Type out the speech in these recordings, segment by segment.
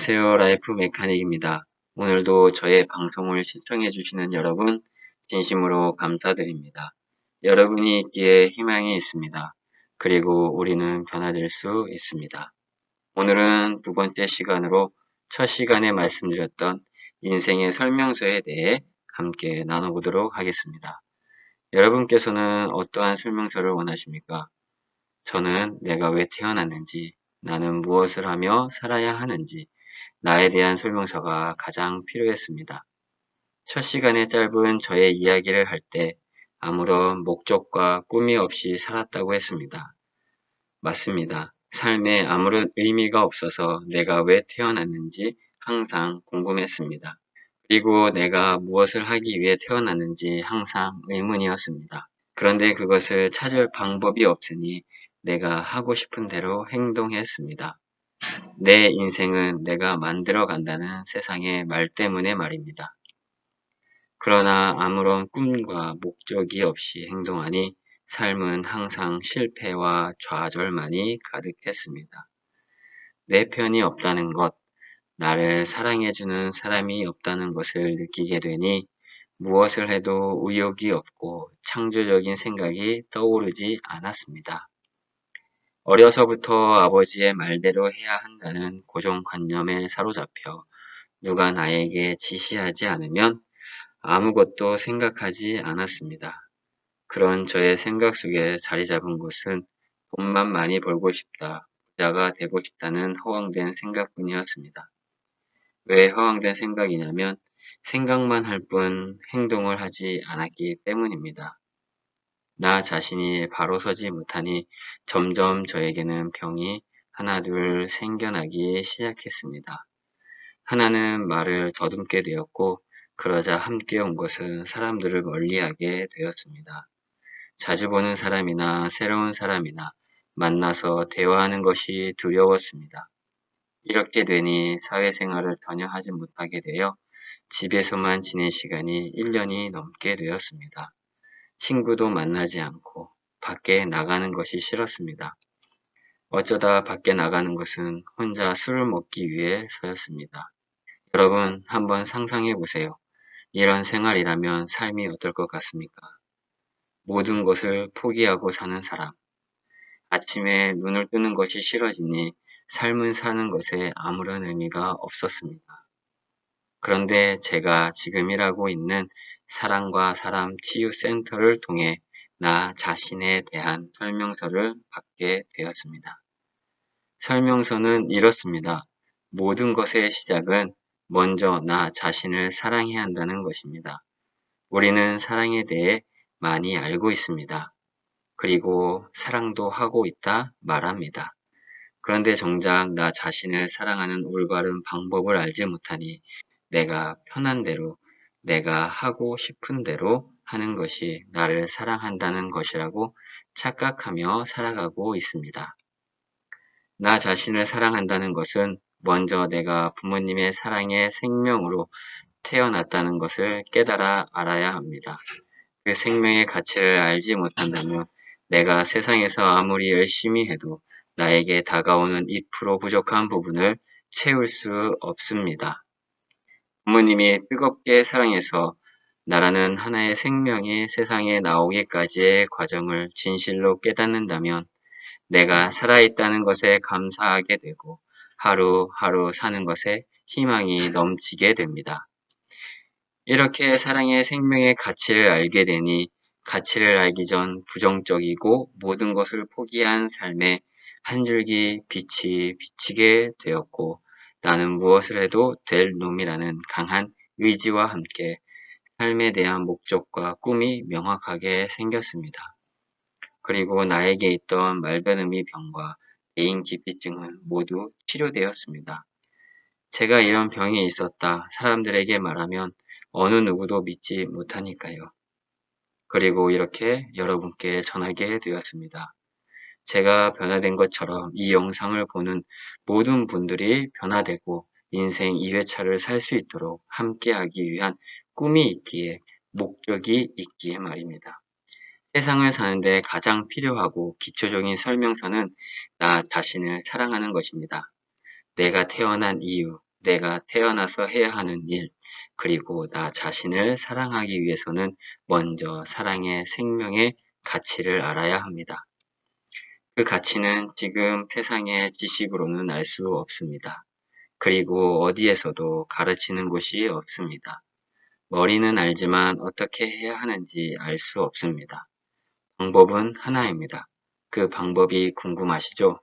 안녕하세요. 라이프 메카닉입니다. 오늘도 저의 방송을 시청해 주시는 여러분 진심으로 감사드립니다. 여러분이 있기에 희망이 있습니다. 그리고 우리는 변화될 수 있습니다. 오늘은 두 번째 시간으로 첫 시간에 말씀드렸던 인생의 설명서에 대해 함께 나눠보도록 하겠습니다. 여러분께서는 어떠한 설명서를 원하십니까? 저는 내가 왜 태어났는지, 나는 무엇을 하며 살아야 하는지, 나에 대한 설명서가 가장 필요했습니다. 첫 시간에 짧은 저의 이야기를 할 때 아무런 목적과 꿈이 없이 살았다고 했습니다. 맞습니다. 삶에 아무런 의미가 없어서 내가 왜 태어났는지 항상 궁금했습니다. 그리고 내가 무엇을 하기 위해 태어났는지 항상 의문이었습니다. 그런데 그것을 찾을 방법이 없으니 내가 하고 싶은 대로 행동했습니다. 내 인생은 내가 만들어 간다는 세상의 말 때문에 말입니다. 그러나 아무런 꿈과 목적이 없이 행동하니 삶은 항상 실패와 좌절만이 가득했습니다. 내 편이 없다는 것, 나를 사랑해주는 사람이 없다는 것을 느끼게 되니 무엇을 해도 의욕이 없고 창조적인 생각이 떠오르지 않았습니다. 어려서부터 아버지의 말대로 해야 한다는 고정관념에 사로잡혀 누가 나에게 지시하지 않으면 아무것도 생각하지 않았습니다. 그런 저의 생각 속에 자리 잡은 것은 돈만 많이 벌고 싶다, 부자가 되고 싶다는 허황된 생각뿐이었습니다. 왜 허황된 생각이냐면 생각만 할 뿐 행동을 하지 않았기 때문입니다. 나 자신이 바로 서지 못하니 점점 저에게는 병이 하나둘 생겨나기 시작했습니다. 하나는 말을 더듬게 되었고 그러자 함께 온 것은 사람들을 멀리하게 되었습니다. 자주 보는 사람이나 새로운 사람이나 만나서 대화하는 것이 두려웠습니다. 이렇게 되니 사회생활을 전혀 하지 못하게 되어 집에서만 지낸 시간이 1년이 넘게 되었습니다. 친구도 만나지 않고 밖에 나가는 것이 싫었습니다. 어쩌다 밖에 나가는 것은 혼자 술을 먹기 위해서였습니다. 여러분 한번 상상해 보세요. 이런 생활이라면 삶이 어떨 것 같습니까? 모든 것을 포기하고 사는 사람. 아침에 눈을 뜨는 것이 싫어지니 삶을 사는 것에 아무런 의미가 없었습니다. 그런데 제가 지금 일하고 있는 사랑과 사람 치유 센터를 통해 나 자신에 대한 설명서를 받게 되었습니다. 설명서는 이렇습니다. 모든 것의 시작은 먼저 나 자신을 사랑해야 한다는 것입니다. 우리는 사랑에 대해 많이 알고 있습니다. 그리고 사랑도 하고 있다 말합니다. 그런데 정작 나 자신을 사랑하는 올바른 방법을 알지 못하니 내가 편한 대로, 내가 하고 싶은 대로 하는 것이 나를 사랑한다는 것이라고 착각하며 살아가고 있습니다. 나 자신을 사랑한다는 것은 먼저 내가 부모님의 사랑의 생명으로 태어났다는 것을 깨달아 알아야 합니다. 그 생명의 가치를 알지 못한다면 내가 세상에서 아무리 열심히 해도 나에게 다가오는 2% 부족한 부분을 채울 수 없습니다. 부모님이 뜨겁게 사랑해서 나라는 하나의 생명이 세상에 나오기까지의 과정을 진실로 깨닫는다면 내가 살아있다는 것에 감사하게 되고 하루하루 사는 것에 희망이 넘치게 됩니다. 이렇게 사랑의 생명의 가치를 알게 되니 가치를 알기 전 부정적이고 모든 것을 포기한 삶에 한 줄기 빛이 비치게 되었고 나는 무엇을 해도 될 놈이라는 강한 의지와 함께 삶에 대한 목적과 꿈이 명확하게 생겼습니다. 그리고 나에게 있던 말변음이 병과 개인 기피증은 모두 치료되었습니다. 제가 이런 병이 있었다 사람들에게 말하면 어느 누구도 믿지 못하니까요. 그리고 이렇게 여러분께 전하게 되었습니다. 제가 변화된 것처럼 이 영상을 보는 모든 분들이 변화되고 인생 2회차를 살 수 있도록 함께하기 위한 꿈이 있기에 목적이 있기에 말입니다. 세상을 사는데 가장 필요하고 기초적인 설명서는 나 자신을 사랑하는 것입니다. 내가 태어난 이유, 내가 태어나서 해야 하는 일, 그리고 나 자신을 사랑하기 위해서는 먼저 사랑의 생명의 가치를 알아야 합니다. 그 가치는 지금 세상의 지식으로는 알 수 없습니다. 그리고 어디에서도 가르치는 곳이 없습니다. 머리는 알지만 어떻게 해야 하는지 알 수 없습니다. 방법은 하나입니다. 그 방법이 궁금하시죠?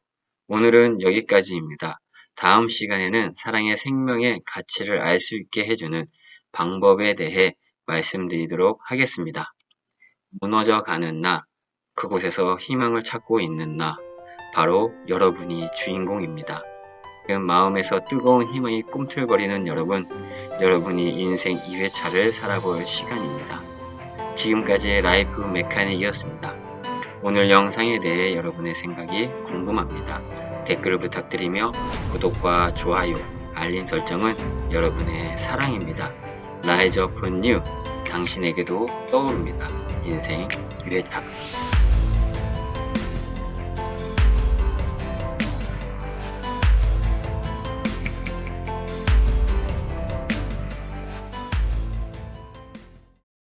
오늘은 여기까지입니다. 다음 시간에는 사랑의 생명의 가치를 알 수 있게 해주는 방법에 대해 말씀드리도록 하겠습니다. 무너져 가는 나, 그곳에서 희망을 찾고 있는 나, 바로 여러분이 주인공입니다. 그 마음에서 뜨거운 희망이 꿈틀거리는 여러분, 여러분이 인생 2회차를 살아볼 시간입니다. 지금까지 라이프 메카닉이었습니다. 오늘 영상에 대해 여러분의 생각이 궁금합니다. 댓글을 부탁드리며 구독과 좋아요, 알림 설정은 여러분의 사랑입니다. 라이즈 오픈 뉴 당신에게도 떠오릅니다. 인생 2회차